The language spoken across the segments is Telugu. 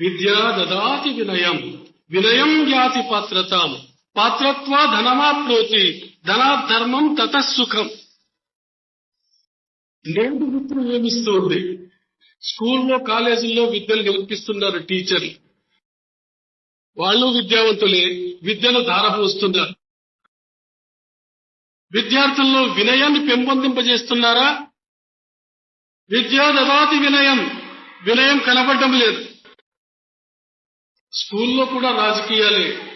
విద్యా దదాతి వినయం. వినయం జాతి పాత్రతాం. పాత్రత్వ ధనమాప్నోతి. ధనాధర్మం తతసుఖం నేడు మిత్రులు ఏమిస్తుంది స్కూల్లో కాలేజీల్లో విద్యలు నేర్పిస్తున్నారు టీచర్లు వాళ్ళు విద్యావంతులే. విద్యను ధారపోస్తున్నారు. విద్యార్థుల్లో వినయాన్ని పెంపొందింపజేస్తున్నారా? విద్యా దదాతి వినయం. వినయం కనబడడం లేదు. స్కూల్లో కూడా రాజకీయాలే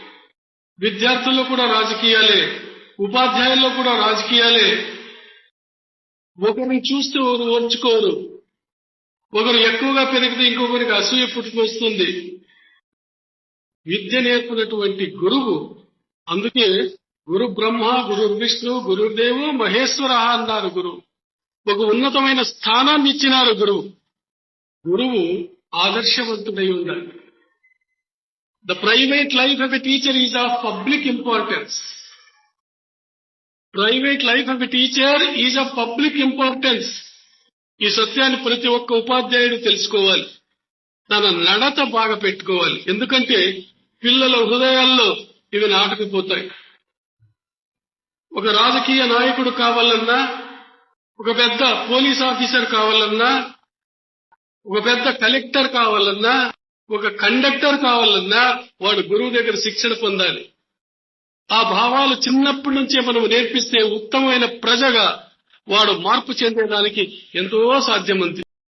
విద్యార్థుల్లో కూడా రాజకీయాలే ఉపాధ్యాయుల్లో కూడా రాజకీయాలే. ఒకరిని చూస్తే ఒకరు ఓర్చుకోరు. ఒకరు ఎక్కువగా పెరిగితే ఇంకొకరికి అసూయ పుట్టుకొస్తుంది విద్య నేర్పినటువంటి గురువు అందుకే గురు బ్రహ్మ గురు విష్ణు గురుదేవు మహేశ్వర అన్నారు గురువు ఒక ఉన్నతమైన స్థానాన్ని ఇచ్చినారు గురువు. గురువు ఆదర్శవంతుడై ఉండాలి. The private life of a teacher is of public importance private life of teacher is of public importance ఈ సత్యాన్ని ప్రతి ఒక్క ఉపాధ్యాయుడు తెలుసుకోవాలి. తన నడత బాగా పెట్టుకోవాలి. ఎందుకంటే పిల్లల హృదయాల్లో ఇవి నాటుకుపోతాయి. ఒక రాజకీయ నాయకుడు కావాలన్నా ఒక పెద్ద పోలీస్ ఆఫీసర్ కావాలన్నా ఒక పెద్ద కలెక్టర్ కావాలన్నా ఒక కండక్టర్ కావాలన్నా వాడు గురువు దగ్గర శిక్షణ పొందాలి. ఆ భావాలు చిన్నప్పటి నుంచే మనం నేర్పిస్తే ఉత్తమమైన ప్రజగా వాడు మార్పు చెందేదానికి ఎంతో సాధ్యమంది.